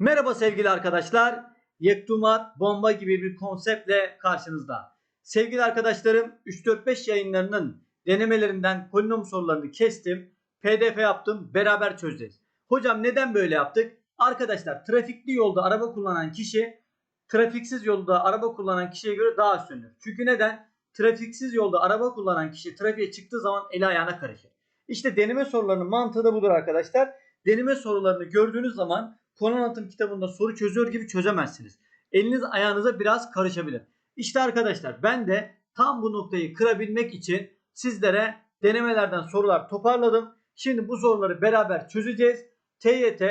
Merhaba sevgili arkadaşlar. Yektumat bomba gibi bir konseptle karşınızda. Sevgili arkadaşlarım 3-4-5 yayınlarının denemelerinden polinom sorularını kestim. PDF yaptım. Beraber çözeceğiz. Hocam neden böyle yaptık? Arkadaşlar trafikli yolda araba kullanan kişi trafiksiz yolda araba kullanan kişiye göre daha üstündür. Çünkü neden? Trafiksiz yolda araba kullanan kişi trafiğe çıktığı zaman eli ayağına karışır. İşte deneme sorularının mantığı da budur arkadaşlar. Deneme sorularını gördüğünüz zaman konu anlatım kitabında soru çözüyor gibi çözemezsiniz. Eliniz ayağınıza biraz karışabilir. İşte arkadaşlar ben de tam bu noktayı kırabilmek için sizlere denemelerden sorular toparladım. Şimdi bu soruları beraber çözeceğiz. TYT,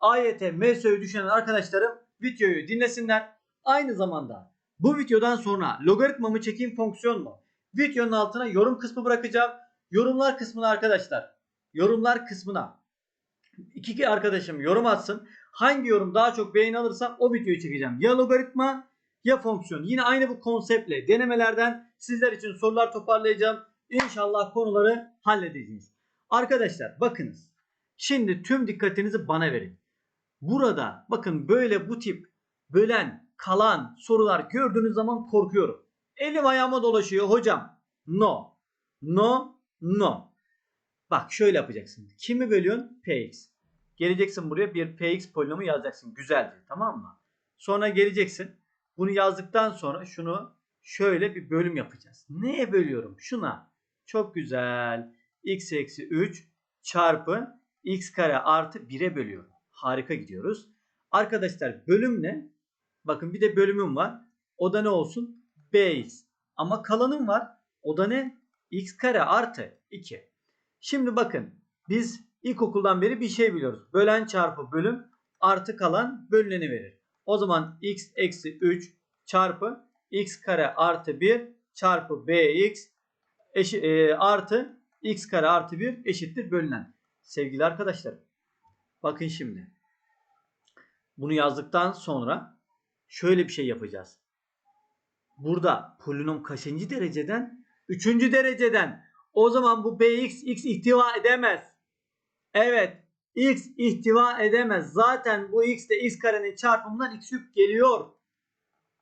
AYT, MSÖ'yü düşünen arkadaşlarım videoyu dinlesinler. Aynı zamanda bu videodan sonra logaritma mı çekeyim fonksiyon mu? Videonun altına yorum kısmı bırakacağım. Yorumlar kısmına arkadaşlar. Yorumlar kısmına iki arkadaşım yorum atsın. Hangi yorum daha çok beğeni alırsa o videoyu çekeceğim. Ya logaritma ya fonksiyon. Yine aynı bu konseptle denemelerden sizler için sorular toparlayacağım. İnşallah konuları halledeceğiz. Arkadaşlar bakınız. Şimdi tüm dikkatinizi bana verin. Burada bakın böyle bu tip bölen, kalan sorular gördüğünüz zaman korkuyorum. Elim ayağıma dolaşıyor hocam. No. No. No. Bak şöyle yapacaksın. Kimi bölüyorsun? Px. Geleceksin buraya bir px polinomu yazacaksın. Güzelce tamam mı? Sonra geleceksin. Bunu yazdıktan sonra şunu şöyle bir bölüm yapacağız. Neye bölüyorum? Şuna. Çok güzel. x eksi 3 çarpı x kare artı 1'e bölüyorum. Harika gidiyoruz. Arkadaşlar bölüm ne? Bakın bir de bölümüm var. O da ne olsun? bx. Ama kalanım var. O da ne? x kare artı 2. Şimdi bakın biz ilkokuldan beri bir şey biliyoruz. Bölen çarpı bölüm artı kalan bölüneni verir. O zaman x eksi 3 çarpı x kare artı 1 çarpı bx eşi, e, artı x kare artı 1 eşittir bölünen. Sevgili arkadaşlar bakın şimdi. Bunu yazdıktan sonra şöyle bir şey yapacağız. Burada polinom kaçıncı dereceden? Üçüncü dereceden. O zaman bu bx x ihtiva edemez. Evet. X ihtiva edemez. Zaten bu x de x karenin çarpımından x küp geliyor.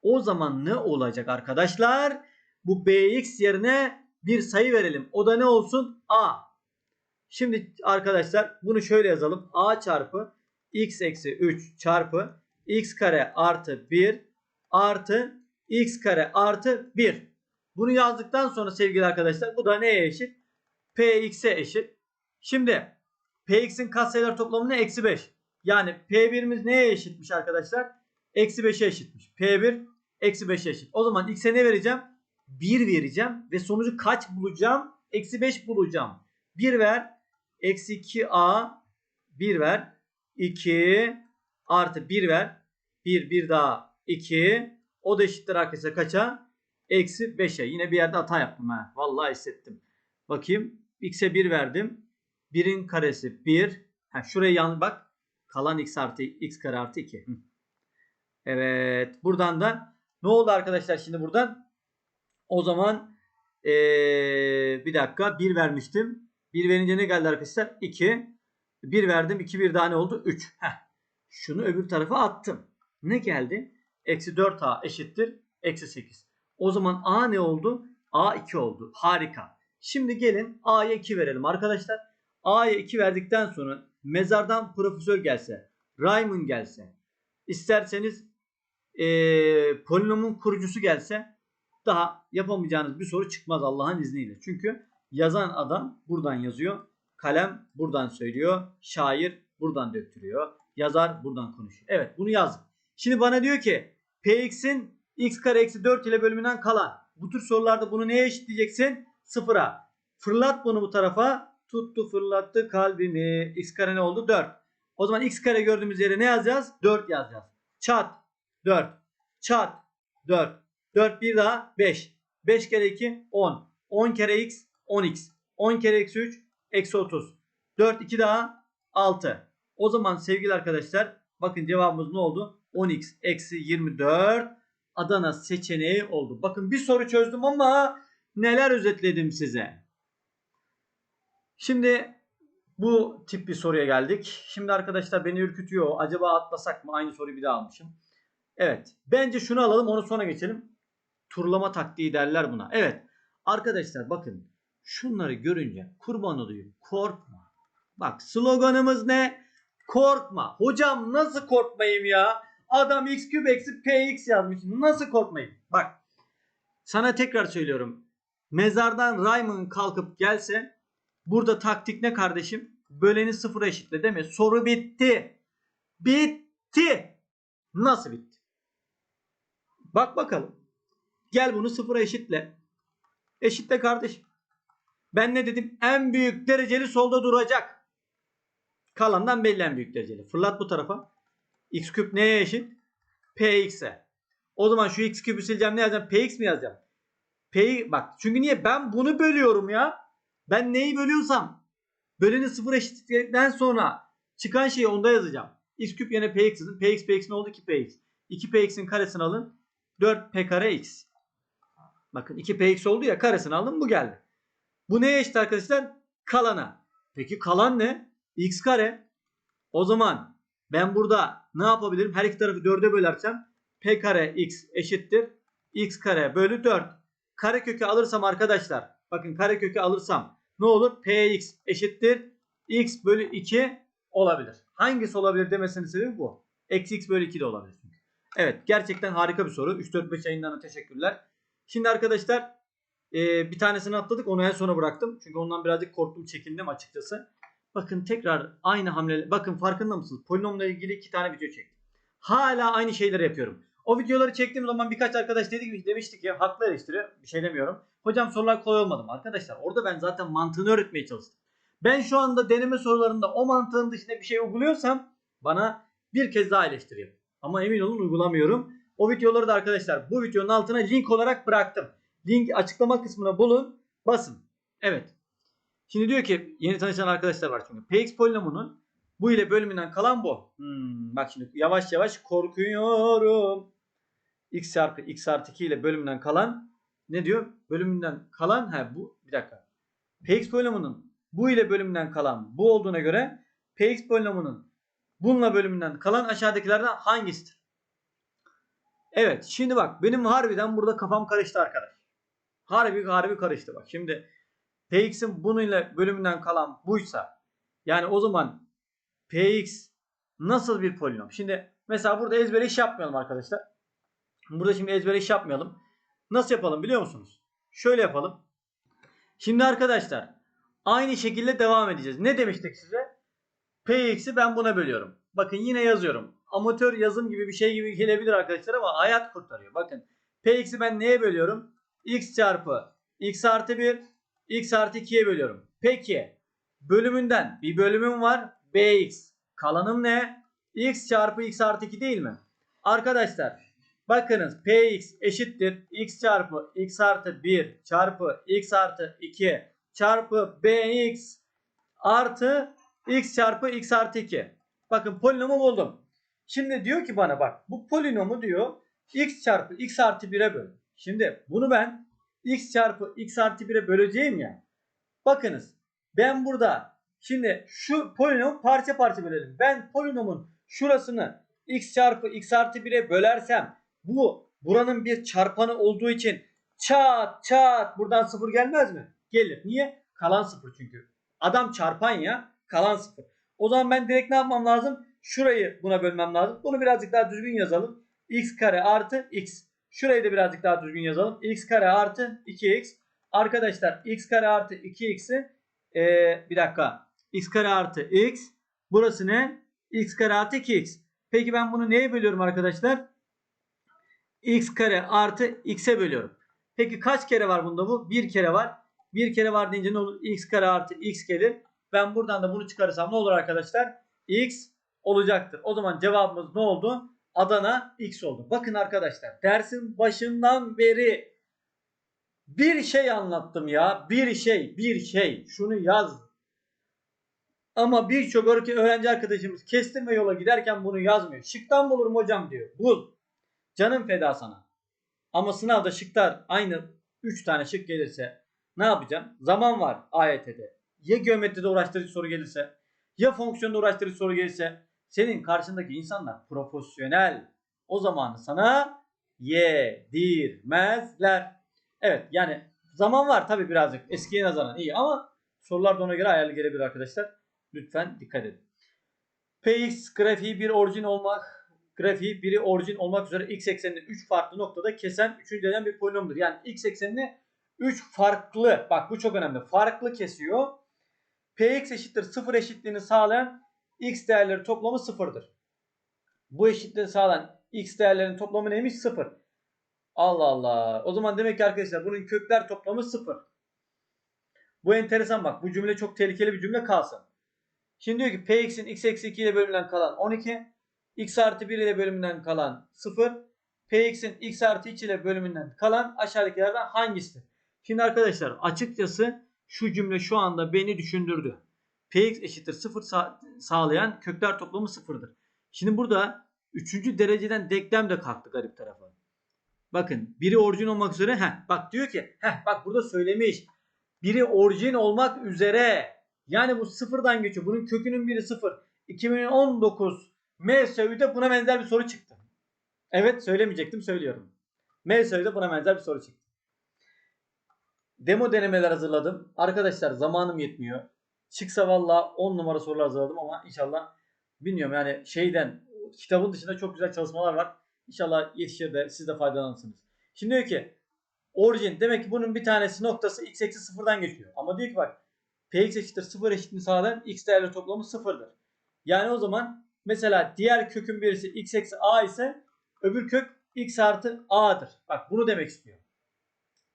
O zaman ne olacak arkadaşlar? Bu bx yerine bir sayı verelim. O da ne olsun? a. Şimdi arkadaşlar bunu şöyle yazalım. a çarpı x eksi 3 çarpı x kare artı 1 artı x kare artı 1. Bunu yazdıktan sonra sevgili arkadaşlar bu da neye eşit? px'e eşit. Şimdi px'in katsayılar toplamı ne? Eksi 5. Yani p1'imiz neye eşitmiş arkadaşlar? Eksi 5'e eşitmiş. p1 eksi 5'e eşit. O zaman x'e ne vereceğim? 1 vereceğim ve sonucu kaç bulacağım? Eksi 5 bulacağım. 1 ver. Eksi 2a 1 ver. 2 artı 1 ver. 1 1 daha 2. O da eşittir arkadaşlar kaça? Eksi 5'e. Yine bir yerde hata yaptım ha. Vallahi hissettim. Bakayım. X'e 1 verdim. 1'in karesi 1. Ha, şuraya yan bak. Kalan x artı x kare artı 2. Hı. Evet. Buradan da ne oldu arkadaşlar şimdi buradan? O zaman ee, bir dakika 1 vermiştim. 1 verince ne geldi arkadaşlar? 2. 1 verdim. 2 bir daha ne oldu? 3. Heh. Şunu öbür tarafa attım. Ne geldi? Eksi 4a eşittir. Eksi 8. O zaman a ne oldu? a 2 oldu. Harika. Şimdi gelin a'ya 2 verelim arkadaşlar. A'ya 2 verdikten sonra mezardan profesör gelse, Raymond gelse, isterseniz ee, polinomun kurucusu gelse daha yapamayacağınız bir soru çıkmaz Allah'ın izniyle. Çünkü yazan adam buradan yazıyor. Kalem buradan söylüyor. Şair buradan döktürüyor. Yazar buradan konuşuyor. Evet bunu yazdım. Şimdi bana diyor ki px'in x kare eksi 4 ile bölümünden kalan. Bu tür sorularda bunu neye eşitleyeceksin? Sıfıra. Fırlat bunu bu tarafa. Tuttu fırlattı kalbimi. X kare ne oldu? 4. O zaman x kare gördüğümüz yere ne yazacağız? 4 yazacağız. Çat 4. Çat 4. 4 bir daha 5. 5 kere 2 10. 10 kere x 10x. 10 kere eksi 3 eksi 30. 4 2 daha 6. O zaman sevgili arkadaşlar bakın cevabımız ne oldu? 10x eksi 24 Adana seçeneği oldu. Bakın bir soru çözdüm ama neler özetledim size. Şimdi Bu tip bir soruya geldik. Şimdi arkadaşlar beni ürkütüyor. Acaba atlasak mı? Aynı soruyu bir daha almışım. Evet. Bence şunu alalım onu sonra geçelim. Turlama taktiği derler buna. Evet. Arkadaşlar bakın. Şunları görünce kurban olayım. Korkma. Bak sloganımız ne? Korkma. Hocam nasıl korkmayayım ya? Adam x küp eksi px yazmış. Nasıl korkmayayım? Bak. Sana tekrar söylüyorum. Mezardan Raymond kalkıp gelse burada taktik ne kardeşim? Böleni sıfıra eşitle değil mi? Soru bitti. Bitti. Nasıl bitti? Bak bakalım. Gel bunu sıfıra eşitle. Eşitle kardeşim. Ben ne dedim? En büyük dereceli solda duracak. Kalandan belli en büyük dereceli. Fırlat bu tarafa. X küp neye eşit? Px'e. O zaman şu x küpü sileceğim ne yazacağım? Px mi yazacağım? P bak çünkü niye? Ben bunu bölüyorum ya. Ben neyi bölüyorsam böleni sıfır eşitledikten sonra çıkan şeyi onda yazacağım. x küp yerine px yazın. px px ne oldu ki px? 2px'in karesini alın. 4p kare x. Bakın 2px oldu ya karesini alın bu geldi. Bu neye eşit arkadaşlar? Kalana. Peki kalan ne? x kare. O zaman ben burada ne yapabilirim? Her iki tarafı 4'e bölersem p kare x eşittir. x kare bölü 4. Karekökü alırsam arkadaşlar bakın karekökü alırsam ne olur? px eşittir. x bölü 2 olabilir. Hangisi olabilir demesinin sebebi bu. Eksi x bölü 2 de olabilir. Evet gerçekten harika bir soru. 3-4-5 yayınlarına teşekkürler. Şimdi arkadaşlar e, bir tanesini atladık. Onu en sona bıraktım. Çünkü ondan birazcık korktum çekindim açıkçası. Bakın tekrar aynı hamle. Bakın farkında mısınız? Polinomla ilgili iki tane video çektim. Hala aynı şeyleri yapıyorum. O videoları çektiğim zaman birkaç arkadaş dedi ki demiştik ya haklı eleştiri bir şey demiyorum. Hocam sorular kolay olmadı mı? Arkadaşlar orada ben zaten mantığını öğretmeye çalıştım. Ben şu anda deneme sorularında o mantığın dışında bir şey uyguluyorsam bana bir kez daha eleştiri. Ama emin olun uygulamıyorum. O videoları da arkadaşlar bu videonun altına link olarak bıraktım. Link açıklama kısmına bulun basın. Evet. Şimdi diyor ki yeni tanışan arkadaşlar var çünkü. Px polinomunun bu ile bölümünden kalan bu. Hmm, bak şimdi yavaş yavaş korkuyorum. x çarpı x artı 2 ile bölümünden kalan ne diyor? Bölümünden kalan he bu bir dakika. Px polinomunun bu ile bölümünden kalan bu olduğuna göre Px polinomunun bununla bölümünden kalan aşağıdakilerden hangisidir? Evet şimdi bak benim harbiden burada kafam karıştı arkadaş. Harbi harbi karıştı bak. Şimdi Px'in bununla bölümünden kalan buysa yani o zaman Px nasıl bir polinom? Şimdi mesela burada ezbere iş yapmayalım arkadaşlar. Burada şimdi ezbere iş yapmayalım. Nasıl yapalım biliyor musunuz? Şöyle yapalım. Şimdi arkadaşlar aynı şekilde devam edeceğiz. Ne demiştik size? Px'i ben buna bölüyorum. Bakın yine yazıyorum. Amatör yazım gibi bir şey gibi gelebilir arkadaşlar ama hayat kurtarıyor. Bakın Px'i ben neye bölüyorum? x çarpı x artı 1 x artı 2'ye bölüyorum. Peki bölümünden bir bölümüm var. Bx. Kalanım ne? x çarpı x artı 2 değil mi? Arkadaşlar bakınız Px eşittir x çarpı x artı 1 çarpı x artı 2 çarpı Bx artı x çarpı x artı 2. Bakın polinomu buldum. Şimdi diyor ki bana bak bu polinomu diyor x çarpı x artı 1'e böl. Şimdi bunu ben x çarpı x artı 1'e böleceğim ya. Bakınız ben burada şimdi şu polinomu parça parça bölelim. Ben polinomun şurasını x çarpı x artı 1'e bölersem bu buranın bir çarpanı olduğu için çat çat buradan sıfır gelmez mi? Gelir. Niye? Kalan sıfır çünkü. Adam çarpan ya kalan sıfır. O zaman ben direkt ne yapmam lazım? Şurayı buna bölmem lazım. Bunu birazcık daha düzgün yazalım. x kare artı x. Şurayı da birazcık daha düzgün yazalım. x kare artı 2x. Arkadaşlar x kare artı 2x'i ee, bir dakika. x kare artı x. Burası ne? x kare artı 2x. Peki ben bunu neye bölüyorum arkadaşlar? X kare artı x'e bölüyorum. Peki kaç kere var bunda bu? Bir kere var. Bir kere var deyince ne olur? x kare artı x gelir. Ben buradan da bunu çıkarırsam ne olur arkadaşlar? x olacaktır. O zaman cevabımız ne oldu? Adana X oldu. Bakın arkadaşlar dersin başından beri bir şey anlattım ya. Bir şey, bir şey. Şunu yaz. Ama birçok öğrenci arkadaşımız kestirme yola giderken bunu yazmıyor. Şıktan bulurum hocam diyor. Bul. Canım feda sana. Ama sınavda şıklar aynı 3 tane şık gelirse ne yapacağım? Zaman var AYT'de. ya geometride uğraştırıcı soru gelirse ya fonksiyonda uğraştırıcı soru gelirse senin karşındaki insanlar profesyonel. O zaman sana yedirmezler. Evet yani zaman var tabi birazcık eskiye nazaran iyi ama sorular da ona göre ayarlı gelebilir arkadaşlar. Lütfen dikkat edin. Px grafiği bir orijin olmak grafiği biri orijin olmak üzere x eksenini 3 farklı noktada kesen 3. derece bir polinomdur. Yani x eksenini 3 farklı bak bu çok önemli. Farklı kesiyor. Px eşittir 0 eşitliğini sağlayan x değerleri toplamı 0'dır. Bu eşitliği sağlayan x değerlerinin toplamı neymiş? 0. Allah Allah. O zaman demek ki arkadaşlar bunun kökler toplamı 0. Bu enteresan bak. Bu cümle çok tehlikeli bir cümle kalsın. Şimdi diyor ki px'in x eksi 2 ile bölümünden kalan 12. x artı 1 ile bölümünden kalan 0. px'in x artı 2 ile bölümünden kalan aşağıdakilerden hangisidir? Şimdi arkadaşlar açıkçası şu cümle şu anda beni düşündürdü. px eşittir 0 sa- sağlayan kökler toplamı 0'dır. Şimdi burada 3. dereceden denklem de kalktı garip tarafa. Bakın biri orijin olmak üzere heh, bak diyor ki heh, bak burada söylemiş. Biri orijin olmak üzere yani bu sıfırdan geçiyor. Bunun kökünün biri sıfır. 2019 MSÜ'de buna benzer bir soru çıktı. Evet söylemeyecektim söylüyorum. MSÜ'de buna benzer bir soru çıktı. Demo denemeler hazırladım. Arkadaşlar zamanım yetmiyor. Çıksa valla 10 numara sorular hazırladım ama inşallah bilmiyorum yani şeyden kitabın dışında çok güzel çalışmalar var. İnşallah yetişir de siz de faydalanırsınız. Şimdi diyor ki orijin demek ki bunun bir tanesi noktası x eksi sıfırdan geçiyor. Ama diyor ki bak px eşittir 0 eşitliğini sağlayan x değerli toplamı sıfırdır. Yani o zaman mesela diğer kökün birisi x eksi a ise öbür kök x artı a'dır. Bak bunu demek istiyor.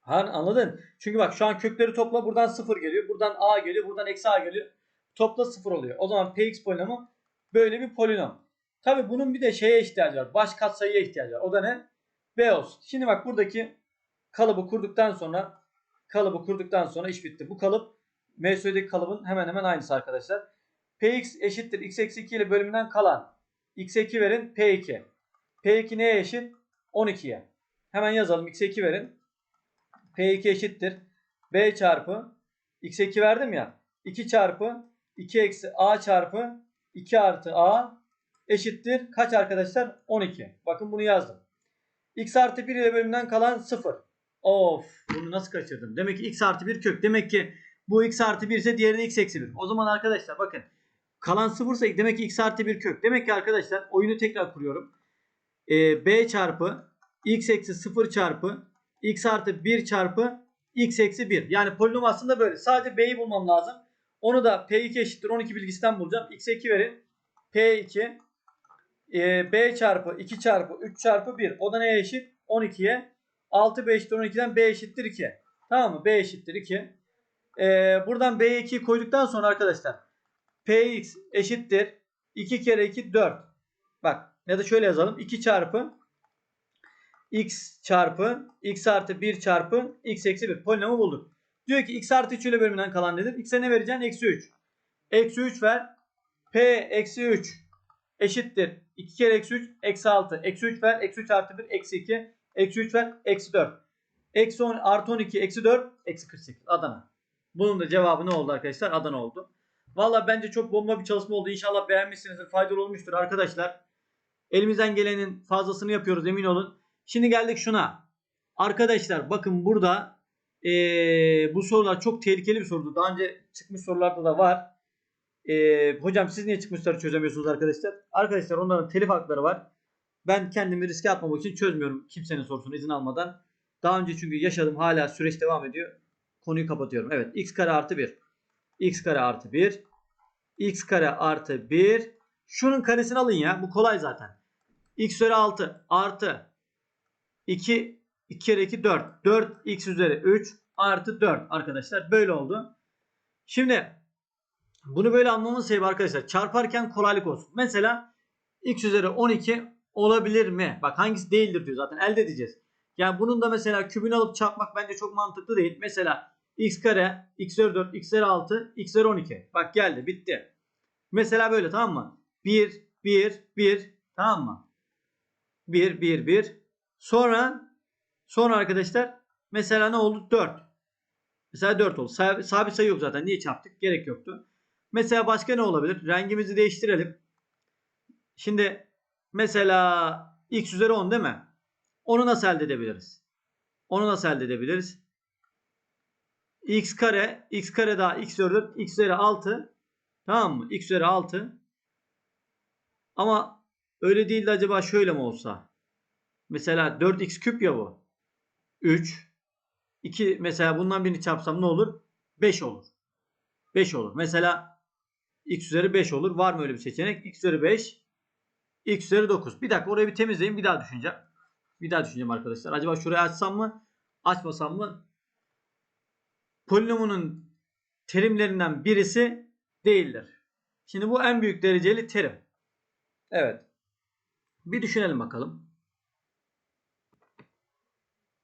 Ha, anladın? Çünkü bak şu an kökleri topla buradan 0 geliyor. Buradan a geliyor. Buradan eksi a geliyor. Topla 0 oluyor. O zaman px polinomu böyle bir polinom. Tabi bunun bir de şeye ihtiyacı var. Baş katsayıya ihtiyacı var. O da ne? B olsun. Şimdi bak buradaki kalıbı kurduktan sonra kalıbı kurduktan sonra iş bitti. Bu kalıp MSÜ'deki kalıbın hemen hemen aynısı arkadaşlar. Px eşittir x eksi 2 ile bölümünden kalan. x 2 verin P2. P2 neye eşit? 12'ye. Hemen yazalım. x 2 verin. P2 eşittir. B çarpı x 2 verdim ya. 2 çarpı 2 eksi a çarpı 2 artı a eşittir. Kaç arkadaşlar? 12. Bakın bunu yazdım. x artı 1 ile bölümünden kalan 0. Of bunu nasıl kaçırdım? Demek ki x artı 1 kök. Demek ki bu x artı 1 ise diğeri de x eksi 1. O zaman arkadaşlar bakın. Kalan 0 ise demek ki x artı 1 kök. Demek ki arkadaşlar oyunu tekrar kuruyorum. Ee, b çarpı x eksi 0 çarpı x artı 1 çarpı x eksi 1. Yani polinom aslında böyle. Sadece b'yi bulmam lazım. Onu da p2 eşittir 12 bilgisinden bulacağım. x'e 2 verin. p2 e, b çarpı 2 çarpı 3 çarpı 1. O da neye eşit? 12'ye. 6 b eşittir 12'den b eşittir 2. Tamam mı? b eşittir 2. Ee, buradan b'ye 2'yi koyduktan sonra arkadaşlar px eşittir 2 kere 2 4. Bak ya da şöyle yazalım. 2 çarpı x çarpı x artı 1 çarpı x eksi 1 polinomu bulduk. Diyor ki x artı 3 ile bölümünden kalan nedir? x'e ne vereceksin? Eksi 3. Eksi 3 ver. p eksi 3 eşittir. 2 kere eksi 3 eksi 6. Eksi 3 ver. Eksi 3 artı 1 eksi 2. Eksi 3 ver. Eksi 4. Eksi 10 artı 12 eksi 4 eksi 48. Adana. Bunun da cevabı ne oldu arkadaşlar? Adana oldu. Valla bence çok bomba bir çalışma oldu. İnşallah beğenmişsinizdir. Faydalı olmuştur arkadaşlar. Elimizden gelenin fazlasını yapıyoruz emin olun. Şimdi geldik şuna. Arkadaşlar bakın burada ee, bu sorular çok tehlikeli bir sorudu. Daha önce çıkmış sorularda da var. Ee, hocam siz niye çıkmışları çözemiyorsunuz arkadaşlar? Arkadaşlar onların telif hakları var. Ben kendimi riske atmamak için çözmüyorum kimsenin sorusunu izin almadan. Daha önce çünkü yaşadım hala süreç devam ediyor. Konuyu kapatıyorum. Evet x kare artı 1. x kare artı 1. x kare artı 1. Şunun karesini alın ya. Bu kolay zaten. x üzeri 6 artı 2 2 kere 2 4. 4 x üzeri 3 artı 4 arkadaşlar. Böyle oldu. Şimdi bunu böyle anlamamın sebebi arkadaşlar çarparken kolaylık olsun. Mesela x üzeri 12 olabilir mi? Bak hangisi değildir diyor zaten elde edeceğiz. Yani bunun da mesela kübünü alıp çarpmak bence çok mantıklı değil. Mesela x kare, x üzeri 4, x üzeri 6, x üzeri 12. Bak geldi bitti. Mesela böyle tamam mı? 1, 1, 1 tamam mı? 1, 1, 1. Sonra sonra arkadaşlar mesela ne oldu? 4. Mesela 4 oldu. Sa- Sabit sayı yok zaten. Niye çarptık? Gerek yoktu. Mesela başka ne olabilir? Rengimizi değiştirelim. Şimdi mesela x üzeri 10 değil mi? Onu nasıl elde edebiliriz? Onu nasıl elde edebiliriz? X kare, x kare daha x üzeri 4, x üzeri 6. Tamam mı? x üzeri 6. Ama öyle değil de acaba şöyle mi olsa? Mesela 4x küp ya bu. 3. 2 mesela bundan birini çarpsam ne olur? 5 olur. 5 olur. Mesela x üzeri 5 olur. Var mı öyle bir seçenek? x üzeri 5. x üzeri 9. Bir dakika orayı bir temizleyin. Bir daha düşüneceğim. Bir daha düşüneceğim arkadaşlar. Acaba şurayı açsam mı? Açmasam mı? Polinomunun terimlerinden birisi değildir. Şimdi bu en büyük dereceli terim. Evet. Bir düşünelim bakalım.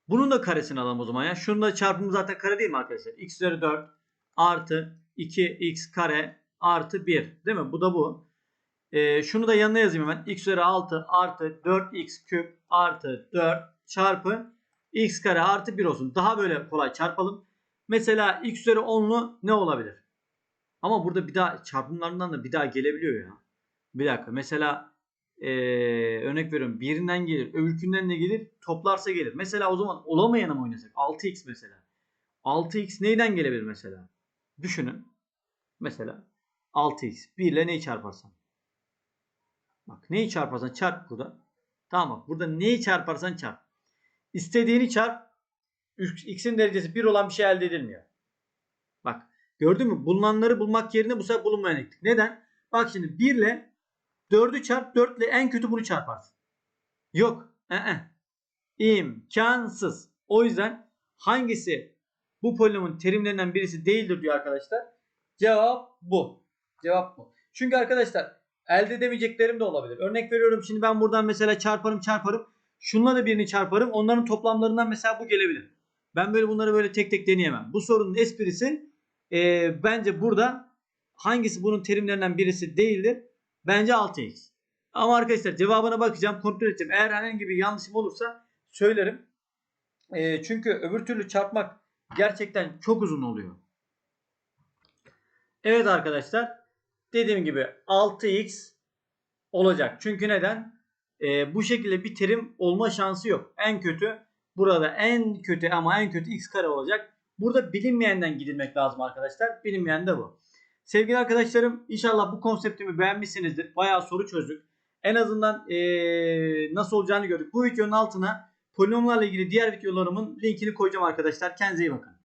Bunun da karesini alalım o zaman ya. Şunun da çarpımı zaten kare değil mi arkadaşlar? x üzeri 4 artı 2x kare artı 1. Değil mi? Bu da bu. Ee, şunu da yanına yazayım hemen. x üzeri 6 artı 4x küp artı 4 çarpı x kare artı 1 olsun. Daha böyle kolay çarpalım. Mesela x üzeri 10'lu ne olabilir? Ama burada bir daha çarpımlarından da bir daha gelebiliyor ya. Bir dakika. Mesela ee, örnek veriyorum. Birinden gelir. Öbürkünden ne gelir? Toplarsa gelir. Mesela o zaman olamayana mı oynasak? 6x mesela. 6x neyden gelebilir mesela? Düşünün. Mesela 6x. 1 ile neyi çarparsan? Bak neyi çarparsan çarp burada. Tamam bak burada neyi çarparsan çarp. İstediğini çarp. X'in derecesi 1 olan bir şey elde edilmiyor. Bak gördün mü? Bulunanları bulmak yerine bu sefer bulunmayan ekledik. Neden? Bak şimdi 1 ile 4'ü çarp 4 ile en kötü bunu çarparsın. Yok. Ee. İmkansız. O yüzden hangisi bu polinomun terimlerinden birisi değildir diyor arkadaşlar. Cevap bu. Cevap bu. Çünkü arkadaşlar elde edemeyeceklerim de olabilir. Örnek veriyorum şimdi ben buradan mesela çarparım çarparım. Şunla da birini çarparım. Onların toplamlarından mesela bu gelebilir. Ben böyle bunları böyle tek tek deneyemem. Bu sorunun esprisi e, bence burada hangisi bunun terimlerinden birisi değildir? Bence 6x. Ama arkadaşlar cevabına bakacağım. Kontrol edeceğim. Eğer herhangi bir yanlışım olursa söylerim. E, çünkü öbür türlü çarpmak gerçekten çok uzun oluyor. Evet arkadaşlar. Dediğim gibi 6x olacak. Çünkü neden? E, bu şekilde bir terim olma şansı yok. En kötü burada en kötü ama en kötü x kare olacak. Burada bilinmeyenden gidilmek lazım arkadaşlar. Bilinmeyen de bu. Sevgili arkadaşlarım inşallah bu konseptimi beğenmişsinizdir. Bayağı soru çözdük. En azından ee, nasıl olacağını gördük. Bu videonun altına polinomlarla ilgili diğer videolarımın linkini koyacağım arkadaşlar. Kendinize iyi bakın.